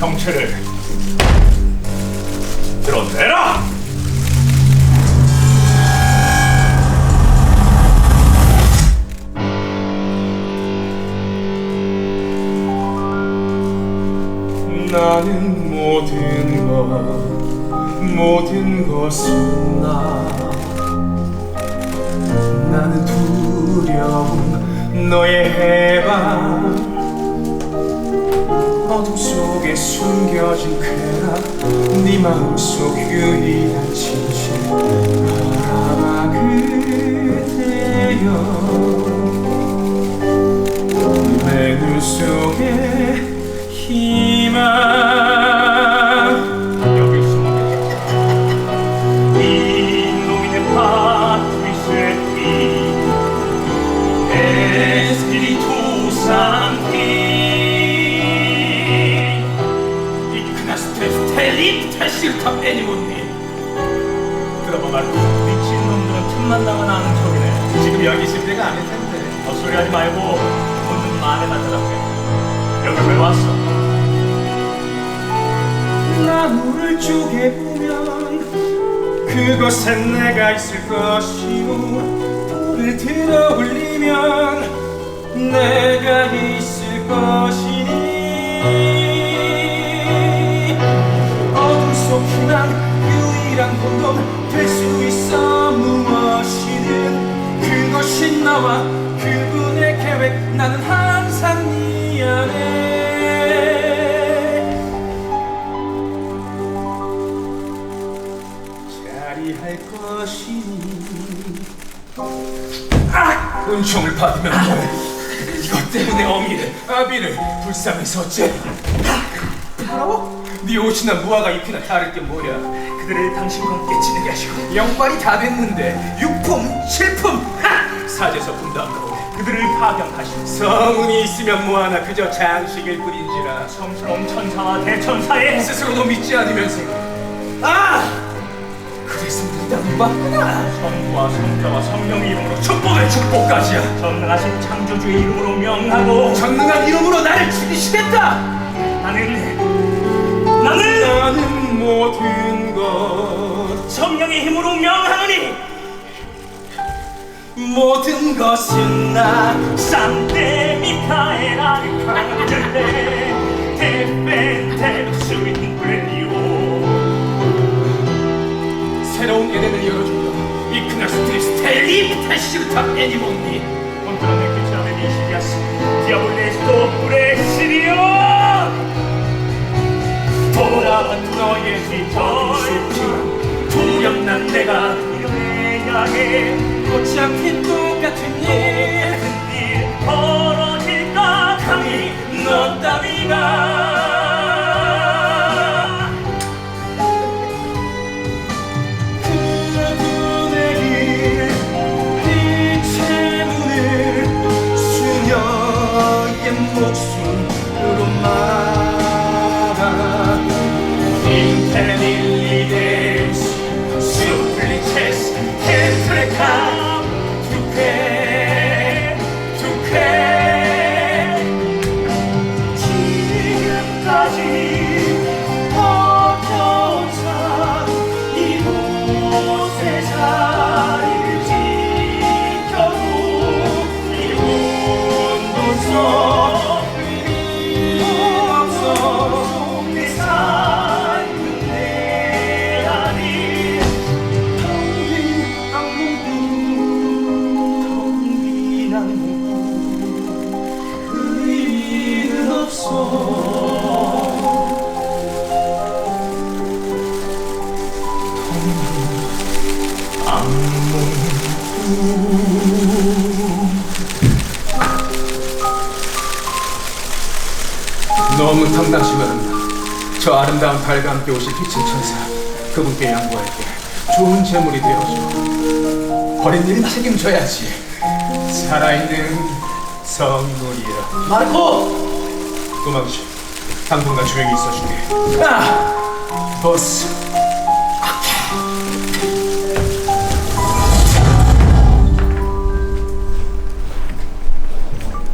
정체를 드러내라! 나는 모든 것 모든 것은 나 나는 두려움 너의 해방 숨겨진 쾌락 네 마음속 유일한 진실. 바라봐 그대여. 내 눈 속에 텔립 테실탑 애니몬니. 그러고 말고 미친 놈들은 틈만 나면 아는 척이네. 지금 여기 있을 때가 아닐 텐데. 헛소리 하지 말고 돈좀 말에다 대답해 여기 왜 왔어? 나무를 쪼개 보면 그곳엔 내가 있을 것이고 불을 들어 올리면 내가 있을 것이니 희망 유일한 공동 될수 있어 무엇이든 그것이 나와 그분의 계획. 나는 항상 네 안에. 자리할 것이니 아! 은총을 받으면 뭐해? 이것 때문에 어미를 아비를 불쌍해서 어째? 바로 네 옷이나 무화과 잎이나 다를 게 뭐야 그들을 당신과 함께 지내게 하시고. 영빨이 다 됐는데 육품 실품 하! 사제서 분담 가운데 그들을 파병하시고 성운이 있으면 뭐하나? 그저 장식일 뿐인지라. 성스러운 천사와 대천사의 스스로도 믿지 않으면서. 아! 그래서 무당을 받구나. 성부와 성자와 성령의 이름으로 축복을 축복까지야. 전능하신 창조주의 이름으로 명하고 전능한 이름으로 나를 죽이시겠다. 나는 모든 것. 성령의 힘으로 명하노니 모든 것은 나 산테 미카엘 아르칸젤레 테펜테 스윈블리오. 새로운 에덴을 열어주며 이크나 스트리스 텔리타시르타 애니몬니 컨트라네 키차메 미시리아스. 디아블레스토 브레시리오 내가 이름에 향해 어차피 똑같은 일. 똑같은 일 벌어질까? 감히 너 따위가. 그분의 길 빛의 문을 수녀의 목숨으로 막아. 인텔릴리 너무 합니다. 저 아름다운 달과 함께 오실 빛의 천사 그분께 양보할게. 좋은 재물이 되어줘. 버린 일은 책임져야지. 살아있는 성물이라 마르코! 도망쳐 당분간 조용히 있어줄게. 아! 보스